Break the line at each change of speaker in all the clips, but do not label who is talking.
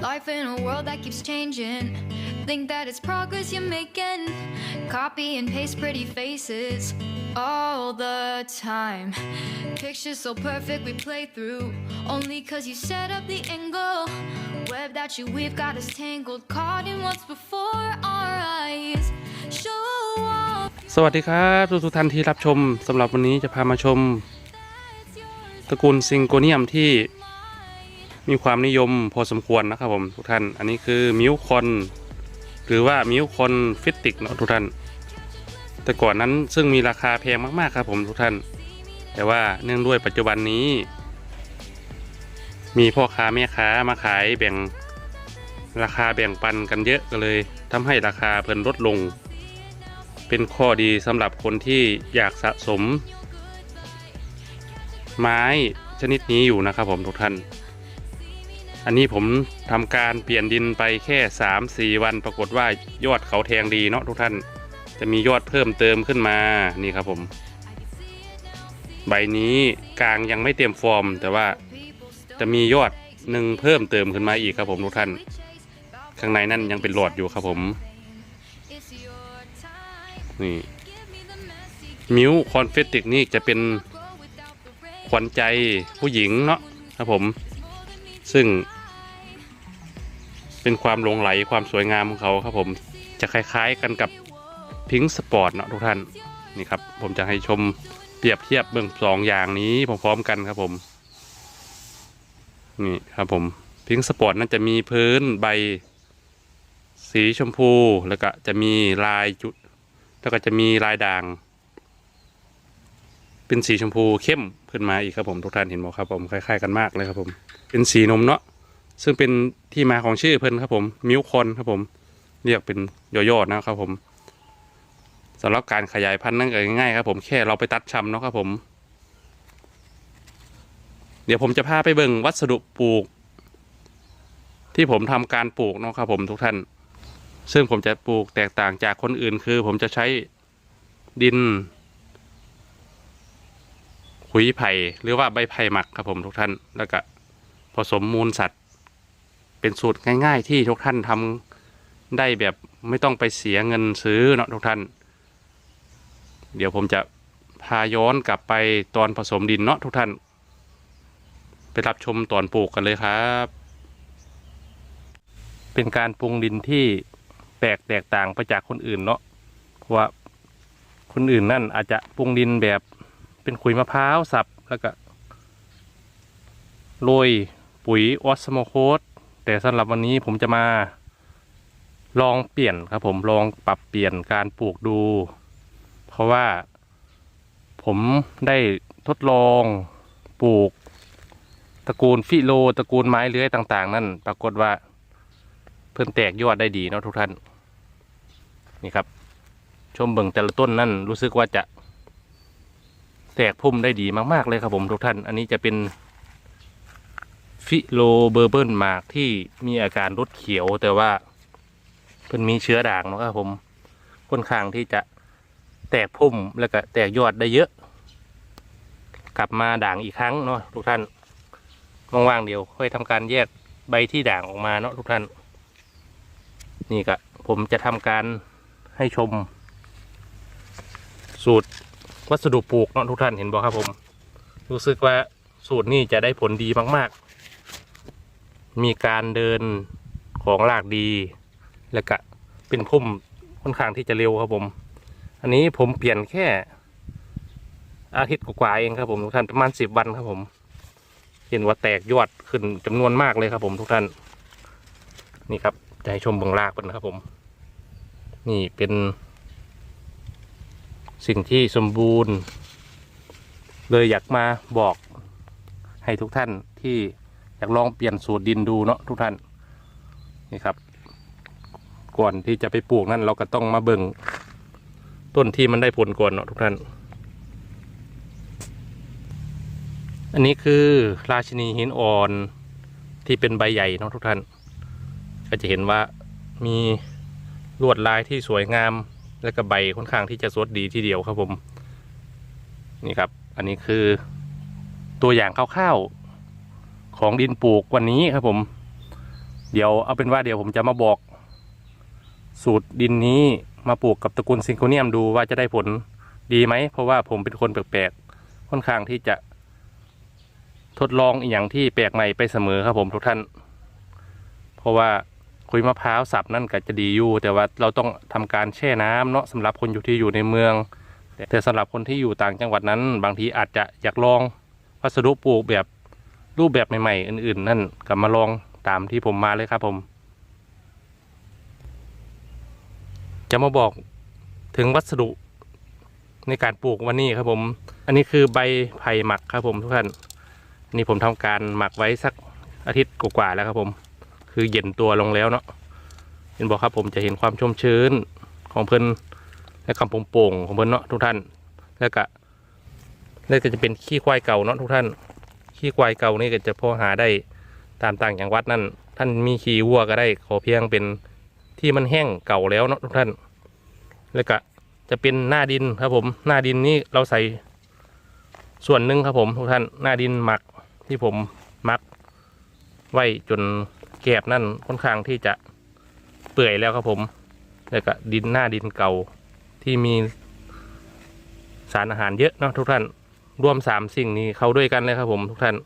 Life in a world that keeps changing. Think that it's progress you're making. Copy and paste pretty faces all the time. Pictures so perfect we play through. Only cause you set up the angle. Web that you weave got us tangled. Caught in what's before our eyes. Show off.
สวัสดีครับทุกๆท่านที่รับชมสำหรับวันนี้จะพามาชม ตระกูลซิงโกเนียมที่ มีความนิยมพอสมควรนะครับผมทุกท่าน อันนี้คือมิวคอนหรือว่ามิวคอนฟิตติกเนาะทุกท่าน แต่ก่อนนั้นซึ่งมีราคาแพงมากๆครับผมทุกท่าน แต่ว่าเนื่องด้วยปัจจุบันนี้ มีพ่อค้าแม่ค้ามาขายแบ่งราคาแบ่งปันกันเยอะก็เลยทำให้ราคาเพิ่นลดลง เป็นข้อดีสำหรับคนที่อยากสะสม ไม้ชนิดนี้อยู่นะครับผมทุกท่าน อันนี้ผมทำการเปลี่ยนดินไปแค่ 3-4 วันปรากฏว่ายอดเขาแทงดีเนาะทุกท่านจะมียอดเพิ่มเติมขึ้นมานี่ครับผม ใบนี้กลางยังไม่เต็มฟอร์ม แต่ว่าจะมียอดหนึ่งเพิ่มเติมขึ้นมาอีกครับผมทุกท่าน ข้างในนั่นยังเป็นหลอดอยู่ครับผมนี่มิวคอนเฟตติกนี่จะเป็นขวัญใจผู้หญิงเนาะครับผม ซึ่ง เป็นความหลงไหลความสวยงามของเขาครับผมจะคล้ายๆกันกับพิงสปอร์ตเนาะทุกท่านนี่ครับ ผมจะให้ชมเปรียบเทียบเบื้องสองอย่างนี้พร้อมๆกันครับผมนี่ครับผมพิงสปอร์ตนั่นจะมีพื้นใบ สีชมพูแล้วก็จะมีลายจุด แล้วก็จะมีลายด่าง เป็นสีชมพูเข้มขึ้นมาอีกครับผมทุกท่านเห็นไหมครับผมคล้ายๆกันมากเลยครับผม เป็นสีนมเนาะ ซึ่งเป็นที่มาของชื่อเพิ่นครับผมมิวคอนครับผมเรียกเป็นย่อๆนะครับผมสำหรับการขยายพันธุ์นั่นก็ง่ายๆครับผมแค่เราไปตัดชำเนาะครับผม เดี๋ยวผมจะพาไปเบิ่งวัสดุปลูก ที่ผมทำการปลูกเนาะครับผมทุกท่าน ซึ่งผมจะปลูกแตกต่างจากคนอื่นคือ ผมจะใช้ดินขุยไผ่หรือว่าใบไผ่หมักครับผมทุกท่านแล้วก็ผสมมูลสัตว์ เป็นสูตรง่ายๆ ที่ทุกท่านทำได้แบบไม่ต้องไปเสียเงินซื้อเนาะทุกท่าน เดี๋ยวผมจะพาย้อนกลับไปตอนผสมดินเนาะทุกท่าน ไปรับชมตอนปลูกกันเลยครับ เป็นการปรุงดินที่แปลกแตกต่างไปจากคนอื่นเนาะเพราะว่าคนอื่นนั่นอาจจะปรุงดินแบบเป็นขุยมะพร้าวสับแล้วก็โรยปุ๋ยออสโมโคส แต่สำหรับวันนี้ผมจะมา ลองเปลี่ยนครับ ผมลองปรับเปลี่ยนการปลูกดู เพราะว่า ผมได้ทดลองปลูก ตระกูลฟิโลตระกูลไม้เลื้อยต่าง ๆ นั่นปรากฏว่า เพิ่นแตกยอดได้ดีเนาะทุกท่าน นี่ครับ ชมเบิ่งแต่ละต้นนั่นรู้สึกว่าจะแตกพุ่มได้ดีมากๆเลยครับผมทุกท่าน อันนี้จะเป็น ฟิโลเบอร์เบิลหมากที่มีอาการรดเขียวแต่ว่าเพิ่นมีเชื้อด่างนะครับผมค่อนข้างที่จะแตกพุ่มแล้วก็แตกยอดได้เยอะ กลับมาด่างอีกครั้งเนาะทุกท่านว่างๆเดี๋ยวค่อยทำการแยกใบที่ด่างออกมาเนาะทุกท่าน นี่ก็ผมจะทำการให้ชม สูตรวัสดุปลูกเนาะทุกท่านเห็นบอกครับผม รู้สึกว่าสูตรนี้จะได้ผลดีมาก ๆ มีการเดินของรากดี แล้วก็เป็นพุ่มค่อนข้างที่จะเร็วครับผม อันนี้ผมเปลี่ยนแค่อาทิตย์กว่าๆเองครับผมทุกท่านประมาณสิบวันครับผม เห็นว่าแตกยอดขึ้นจำนวนมากเลยครับผมทุกท่าน นี่ครับจะให้ชมเบื้องรากกันนะครับผม นี่เป็นสิ่งที่สมบูรณ์ เลยอยากมาบอกให้ทุกท่านที่ อยากลองเปลี่ยนสูตรดินดูเนาะทุกท่านนี่ครับ ก่อนที่จะไปปลูกนั่นเราก็ต้องมาเบิ่งต้นที่มันได้ผลก่อนเนาะทุกท่าน อันนี้คือราชินีหินอ่อนที่เป็นใบใหญ่เนาะทุกท่าน ก็จะเห็นว่ามีลวดลายที่สวยงาม และก็ใบค่อนข้างที่จะสดดีทีเดียวครับผม นี่ครับ อันนี้คือตัวอย่างคร่าวๆ ของดินปลูกวันนี้ครับผม เดี๋ยวเอาเป็นว่าเดี๋ยวผมจะมาบอก สูตรดินนี้มาปลูกกับตระกูลซิงโคเนียมดูว่าจะได้ผลดีไหม เพราะว่าผมเป็นคนแปลกๆค่อนข้างที่จะ ทดลองอย่างที่แปลกใหม่ไปเสมอครับผมทุกท่าน เพราะว่าคุยมะพร้าวสับนั่นก็จะดีอยู่ แต่ว่าเราต้องทำการแช่น้ำเนาะสำหรับคนอยู่ที่อยู่ในเมือง แต่สำหรับคนที่อยู่ต่างจังหวัดนั้น บางทีอาจจะอยากลองวัสดุปลูกแบบ รูปแบบใหม่ๆ อื่นๆ นั่นก็มาลองตามที่ผมมาเลยครับผม จะมาบอกถึงวัสดุในการปลูกวันนี้ครับผม อันนี้คือใบไผ่หมักครับผมทุกท่านนี่ผมทำการหมักไว้สักอาทิตย์กว่าๆแล้วครับผม คือเย็นตัวลงแล้วเนาะเห็นบอกครับผมจะเห็นความชุ่มชื้นของเพิ่นและคำโป่งๆของเพิ่นเนาะทุกท่าน แล้วก็แล้วก็จะเป็นขี้ควายเก่าเนาะทุกท่าน ขี้ควายเก่านี่ก็จะพอหาได้ตามต่างจังหวัดนั่นท่านมีขี้วัวก็ได้ขอเพียงเป็นที่มันแห้งเก่าแล้วเนาะทุกท่าน แล้วก็จะเป็นหน้าดินครับผม หน้าดินนี่เราใส่ส่วนหนึ่งครับผมทุกท่านหน้าดินหมักที่ผมหมักไว้จนแกบนั่นค่อนข้างที่จะเปื่อยแล้วครับผม แล้วก็ดินหน้าดินเก่าที่มีสารอาหารเยอะเนาะทุกท่าน รวมสามสิ่งนี้เข้าด้วยกันเลยครับผมทุกท่าน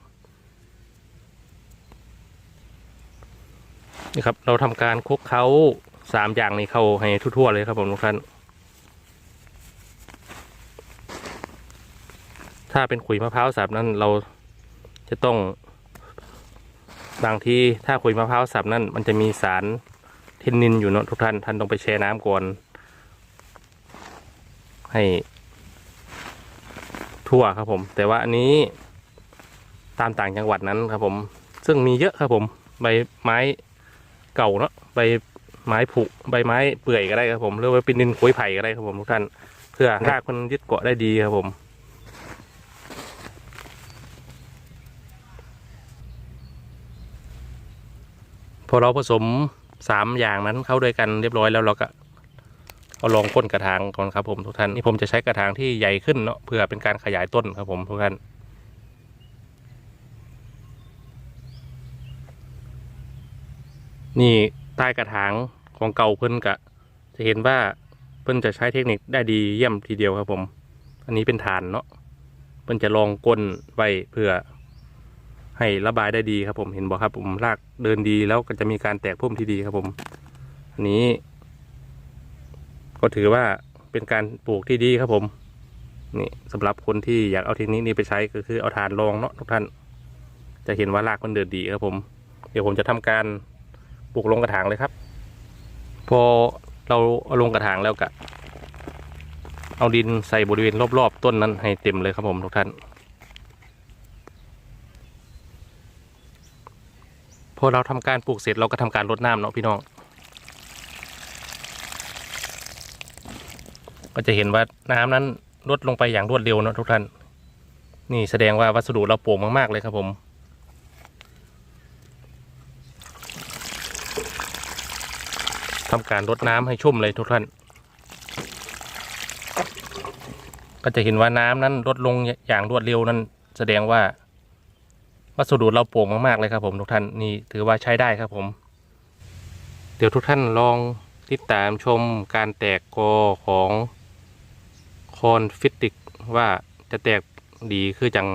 นี่ครับ เราทำการคลุกเขาสามอย่างนี้เข้าให้ทั่วๆเลยครับผมทุกท่าน ถ้าเป็นขุยมะพร้าวสับนั้นเราจะต้องบางทีถ้าขุยมะพร้าวสับนั่นมันจะมีสารเทนนินอยู่เนาะทุกท่านท่านต้องไปแช่น้ำก่อนให้ ทั่วครับผม แต่ว่าอันนี้ตามต่างจังหวัดนั้นครับผม ซึ่งมีเยอะครับผม ใบไม้เก่าเนาะใบไม้ผุใบไม้เปื่อยก็ได้ครับผมหรือว่าเป็นดินขุยไผ่ก็ได้ครับผมทุกท่านเพื่อรากมันยึดเกาะได้ดีครับผมพอเราผสมสามอย่างนั้นเข้าด้วยกันเรียบร้อยแล้วเราก็ เอาลองก้นกระถางก่อนครับผมทุกท่านนี่ผมจะใช้กระถางที่ใหญ่ขึ้นเนาะเพื่อเป็นการขยายต้นครับผมทุกท่านนี่ใต้กระถางของเก่าเพิ่นกะ จะเห็นว่าเพิ่นจะใช้เทคนิคได้ดีเยี่ยมทีเดียวครับผม อันนี้เป็นฐานเนาะเพิ่นจะลองก้นไว้เพื่อ ให้ระบายได้ดีครับผมเห็นบอกครับผมรากเดินดีแล้วก็จะมีการแตกพุ่มที่ดีครับผม อันนี้ ก็ถือว่าเป็นการปลูกที่ดีครับผม นี่สำหรับคนที่อยากเอาเทคนิคนี้ไปใช้ก็คือเอาฐานรองเนาะทุกท่าน จะเห็นว่ารากมันเดินดีครับผม เดี๋ยวผมจะทำการปลูกลงกระถางเลยครับ พอเราเอาลงกระถางแล้วก็เอาดินใส่บริเวณรอบๆ ต้นนั้นให้เต็มเลยครับผมทุกท่าน พอเราทำการปลูกเสร็จเราก็ทำการรดน้ำเนาะพี่น้อง ก็จะเห็นว่าน้ำนั้นลดลงไปอย่างรวดเร็วนะทุกท่าน นี่แสดงว่าวัสดุเราโปร่งมาก ๆ เลยครับผมทำการรดน้ำให้ชุ่มเลยทุกท่าน ก็จะเห็นว่าน้ำนั้นลดลงอย่างรวดเร็วนั้น แสดงว่าวัสดุเราโปร่งมากๆเลยครับผมทุกท่านนี่ถือว่าใช้ได้ครับผม เดี๋ยวทุกท่านลองติดตามชมการแตกกอของ คอนฟิตติกว่าจะแตกดีคือจัง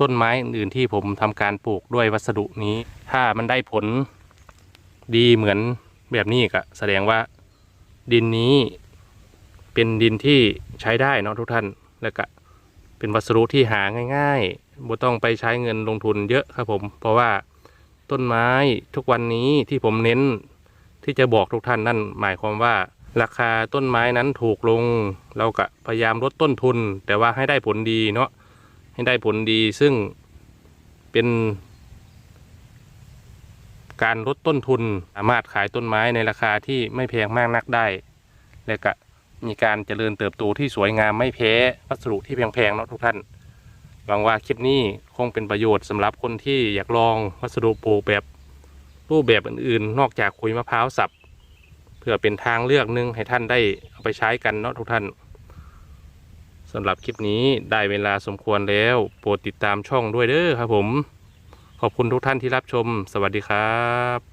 ต้นไม้อื่นที่ผมทำการปลูกด้วยวัสดุนี้ ถ้ามันได้ผลดีเหมือนแบบนี้ก็แสดงว่าดินนี้เป็นดินที่ใช้ได้เนาะทุกท่านแล้วก็เป็นวัสดุที่หาง่ายๆบ่ต้องไปใช้เงินลงทุนเยอะครับผม เพราะว่าต้นไม้ทุกวันนี้ที่ผมเน้นที่จะบอกทุกท่านนั่นหมายความว่า ราคาต้นไม้นั้นถูกลง เราก็พยายามลดต้นทุน แต่ว่าให้ได้ผลดีเนาะให้ได้ผลดีซึ่งเป็น การลดต้นทุนสามารถขายต้นไม้ในราคาที่ไม่แพงมากนักได้ และก็มีการเจริญเติบโตที่สวยงามไม่แพ้วัสดุที่แพงๆเนาะทุกท่านหวังว่าคลิปนี้คงเป็นประโยชน์สำหรับคนที่อยากลองวัสดุปลูกแบบรูปแบบอื่นๆ นอกจากขุยมะพร้าวสับ เพื่อเป็นทางเลือกหนึ่งให้ท่านได้เอาไปใช้กันเนาะทุกท่านสำหรับคลิปนี้ได้เวลาสมควรแล้ว โปรดติดตามช่องด้วยเด้อครับผม ขอบคุณทุกท่านที่รับชม สวัสดีครับ